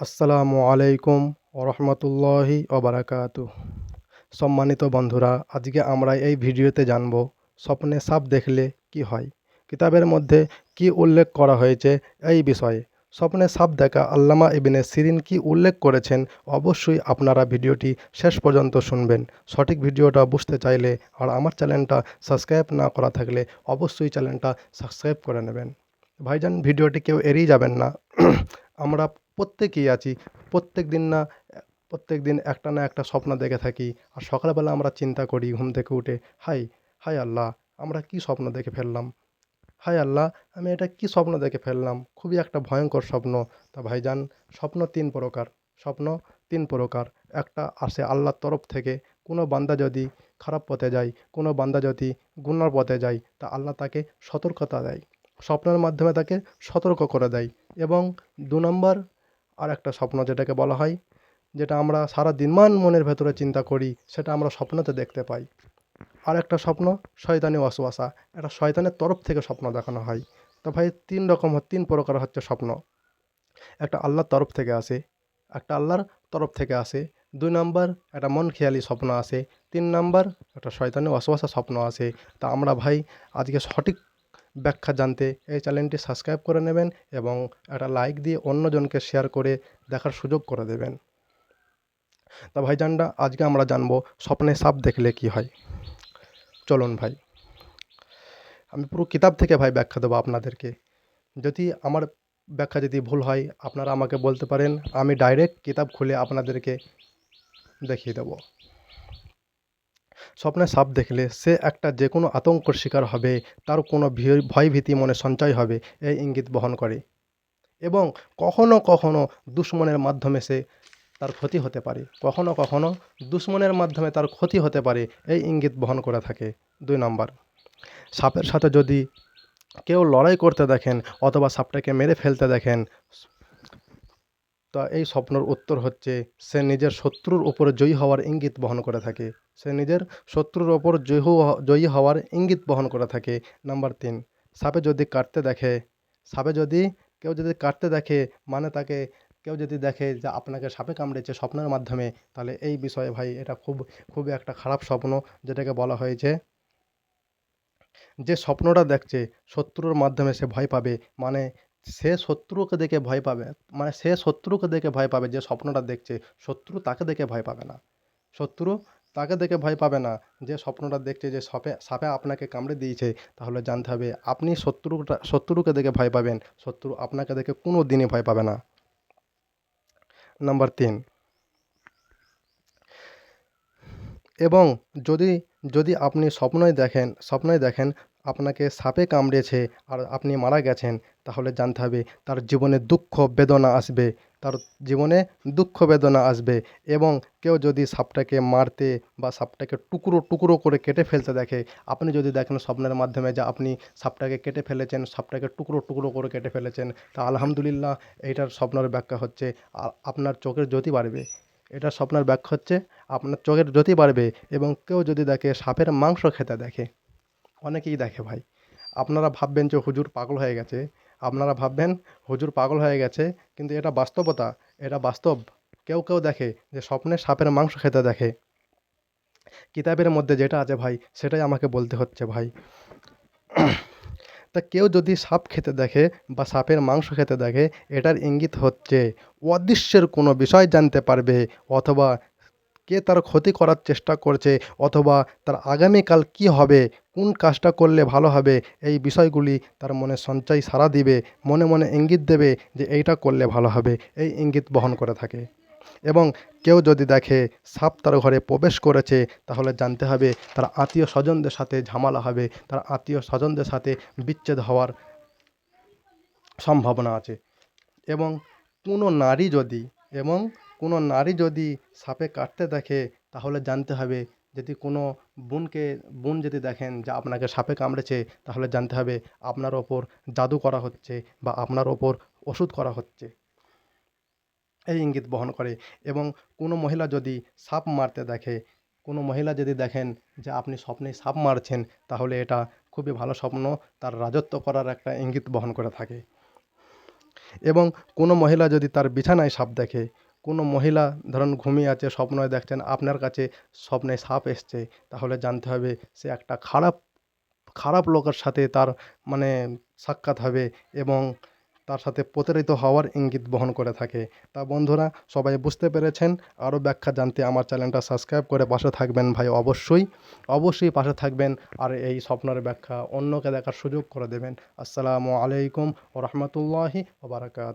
আসসালামু আলাইকুম ওরহমতুল্লাহি ওবারাকাতু। সম্মানিত বন্ধুরা, আজকে আমরা এই ভিডিওতে জানব স্বপ্নে সাপ দেখলে কি হয়? কিতাবের মধ্যে কি উল্লেখ করা হয়েছে এই বিষয়ে। স্বপ্নে সাপ দেখা আল্লামা ইবনে সিরিন কি উল্লেখ করেছেন অবশ্যই আপনারা ভিডিওটি শেষ পর্যন্ত শুনবেন। সঠিক ভিডিওটা বুঝতে চাইলে আর আমার চ্যানেলটা সাবস্ক্রাইব না করা থাকলে অবশ্যই চ্যানেলটা সাবস্ক্রাইব করে নেবেন। ভাইজান, ভিডিওটি কেউ এড়িয়ে যাবেন না। আমরা প্রত্যেকেই আছি। প্রত্যেক দিন না, প্রত্যেক দিন একটা না একটা স্বপ্ন দেখে থাকি। আর সকালবেলা আমরা চিন্তা করি ঘুম থেকে উঠে, হাই, হায় আল্লাহ, আমরা কি স্বপ্ন দেখে ফেললাম? হায় আল্লাহ, আমি এটা কি স্বপ্ন দেখে ফেললাম? খুবই একটা ভয়ঙ্কর স্বপ্ন। তা ভাইজান, স্বপ্ন তিন প্রকার। স্বপ্ন তিন প্রকার। একটা আসে আল্লাহর তরফ থেকে। কোনো বান্দা যদি খারাপ পথে যায়, কোনো বান্দা যদি গুনার পথে যায়, তা আল্লাহ তাকে সতর্কতা দেয়। স্বপ্নের মাধ্যমে তাকে সতর্ক করে দেয় এবং দু নম্বর আর একটা স্বপ্ন যেটাকে বলা হয়, যেটা আমরা সারা দিনমান মনের ভেতরে চিন্তা করি, সেটা আমরা স্বপ্নতে দেখতে পাই। আর একটা স্বপ্ন, শয়তানি ওয়াসওয়াসা। এটা শয়তানের তরফ থেকে স্বপ্ন দেখানো হয়। তো ভাই, তিন রকম তিন প্রকার হচ্ছে স্বপ্ন। একটা আল্লাহর তরফ থেকে আসে, একটা আল্লাহর তরফ থেকে আসে। দুই নাম্বার, একটা মন খেয়ালি স্বপ্ন আসে। তিন নাম্বার, একটা শয়তানি ওয়াসওয়াসা স্বপ্ন আসে। তা আমরা ভাই, আজকে সঠিক ব্যাখ্যা জানতে এই চ্যানেলটি সাবস্ক্রাইব করে নেবেন এবং একটা লাইক দিয়ে অন্যজনকে শেয়ার করে দেখার সুযোগ করে দেবেন। তা ভাইজানরা, আজকে আমরা জানব স্বপ্নে সাপ দেখলে কি হয়। চলুন ভাই, আমি পুরো কিতাব থেকে ভাই ব্যাখ্যা দেবো আপনাদেরকে। যদি আমার ব্যাখ্যা যদি ভুল হয়, আপনারা আমাকে বলতে পারেন, আমি ডাইরেক্ট কিতাব খুলে আপনাদেরকে দেখিয়ে দেবো। স্বপ্নে সাপ দেখলে সে একটা যে কোনো আতঙ্কর শিকার হবে, তার কোনো ভয়ভীতি মনে সঞ্চয় হবে, এই ইঙ্গিত বহন করে। এবং কখনো কখনো দুশ্মনের মাধ্যমে সে তার ক্ষতি হতে পারে। কখনো কখনো দুশ্মনের মাধ্যমে তার ক্ষতি হতে পারে, এই ইঙ্গিত বহন করে থাকে। দুই নম্বর, সাপের সাথে যদি কেউ লড়াই করতে দেখেন অথবা সাপটাকে মেরে ফেলতে দেখেন তা এই স্বপ্নর উত্তর হচ্ছে, সে নিজের শত্রুর উপর জয়ী হওয়ার ইঙ্গিত বহন করে থাকে। সে নিজের শত্রুর ওপর জয়ী জয়ী হওয়ার ইঙ্গিত বহন করে থাকে। নাম্বার তিন, সাপে যদি কাটতে দেখে, সাপে যদি, কেউ যদি কাটতে দেখে মানে তাকে কেউ যদি দেখে যে আপনাকে সাপে কামড়েছে স্বপ্নের মাধ্যমে, তাহলে এই বিষয়ে ভাই এটা খুব, খুবই একটা খারাপ স্বপ্ন, যেটাকে বলা হয়েছে। যে স্বপ্নটা দেখছে, শত্রুর মাধ্যমে সে ভয় পাবে মানে সে শত্রুকে দেখে ভয় পাবে। মানে সে শত্রুকে দেখে ভয় পাবে যে স্বপ্নটা দেখছে। শত্রু তাকে দেখে ভয় পাবে না। শত্রু তাকে দেখে ভয় পাবে না যে স্বপ্নটা দেখছে যে সাপে সাপে আপনাকে কামড়ে দিয়েছে। তাহলে জানতে হবে, আপনি শত্রুটা, শত্রুকে দেখে ভয় পাবেন। শত্রু আপনাকে দেখে কোনো দিনই ভয় পাবে না। নাম্বার তিন। এবং যদি যদি আপনি স্বপ্নই দেখেন স্বপ্নই দেখেন আপনাকে সাপে কামড়েছে আর আপনি মারা গেছেন, তাহলে জানতে হবে তার জীবনে দুঃখ বেদনা আসবে, তার জীবনে দুঃখ বেদনা আসবে এবং কেউ যদি সাপটাকে মারতে বা সাপটাকে টুকরো টুকরো করে কেটে ফেলতে দেখে, আপনি যদি দেখেন স্বপ্নের মাধ্যমে যে আপনি সাপটাকে কেটে ফেলেছেন, সাপটাকে টুকরো টুকরো করে কেটে ফেলেছেন, তা আলহামদুলিল্লাহ এইটার স্বপ্নের ব্যাখ্যা হচ্ছে আপনার চোখের জ্যোতি বাড়বে। এটা স্বপ্নের ব্যাখ্যা হচ্ছে, আপনার চোখের জ্যোতি বাড়বে এবং কেউ যদি দেখে সাপের মাংস খেতে দেখে। অনেকেই দেখে ভাই। আপনারা ভাববেন যে হুজুর পাগল হয়ে গেছে। আপনারা ভাববেন হুজুর পাগল হয়ে গেছে, কিন্তু এটা বাস্তবতা, এটা বাস্তব। কেউ কেউ দেখে যে স্বপ্নে সাপের মাংস খেতে দেখে। কিতাবের মধ্যে যেটা আছে ভাই, সেটাই আমাকে বলতে হচ্ছে ভাই। তা কেউ যদি সাপ খেতে দেখে বা সাপের মাংস খেতে দেখে, এটার ইঙ্গিত হচ্ছে, অদৃশ্যের কোনো বিষয় জানতে পারবে, অথবা কে তার ক্ষতি করার চেষ্টা করছে অথবা তার আগামীকাল কি হবে, কোন কাজটা করলে ভালো হবে, এই বিষয়গুলি তার মনে সঞ্চয় সারা দিবে, মনে মনে ইঙ্গিত দেবে যে এইটা করলে ভালো হবে, এই ইঙ্গিত বহন করে থাকে। এবং কেউ যদি দেখে সাপ তার ঘরে প্রবেশ করেছে, তাহলে জানতে হবে তার আত্মীয় স্বজনদের সাথে ঝামেলা হবে, তার আত্মীয় স্বজনদের সাথে বিচ্ছেদ হওয়ার সম্ভাবনা আছে। এবং কোনো নারী যদি, এবং কোনো নারী যদি সাপে কাটতে দেখে, তাহলে জানতে হবে যদি কোনো বোনকে, বোন যদি দেখেন যে আপনাকে সাপে কামড়েছে, তাহলে জানতে হবে আপনার ওপর জাদু করা হচ্ছে বা আপনার ওপর ওষুধ করা হচ্ছে। এই ইঙ্গিত বহন করে এবং কোনো মহিলা যদি সাপ মারতে দেখে, কোনো মহিলা যদি দেখেন যে আপনি স্বপ্নে সাপ মারছেন, তাহলে এটা খুবই ভালো স্বপ্ন, তার রাজত্ব করার একটা ইঙ্গিত বহন করে থাকে। এবং কোনো মহিলা যদি তার বিছানায় সাপ দেখে কোনো মহিলা ধরুন ঘুমিয়ে আছে, স্বপ্নয় দেখছেন, আপনার কাছে স্বপ্নে সাপ এসছে, তাহলে জানতে হবে সে একটা খারাপ খারাপ লোকের সাথে তার মানে সাক্ষাৎ হবে এবং তার সাথে প্রতারিত হওয়ার ইঙ্গিত বহন করে থাকে। তা বন্ধুরা, সবাই বুঝতে পেরেছেন? আরও ব্যাখ্যা জানতে আমার চ্যানেলটা সাবস্ক্রাইব করে পাশে থাকবেন ভাই অবশ্যই। অবশ্যই পাশে থাকবেন আর এই স্বপ্নের ব্যাখ্যা অন্যকে দেখার সুযোগ করে দেবেন। আসসালামু আলাইকুম ও রহমতুল্লাহি ওবরাকাত।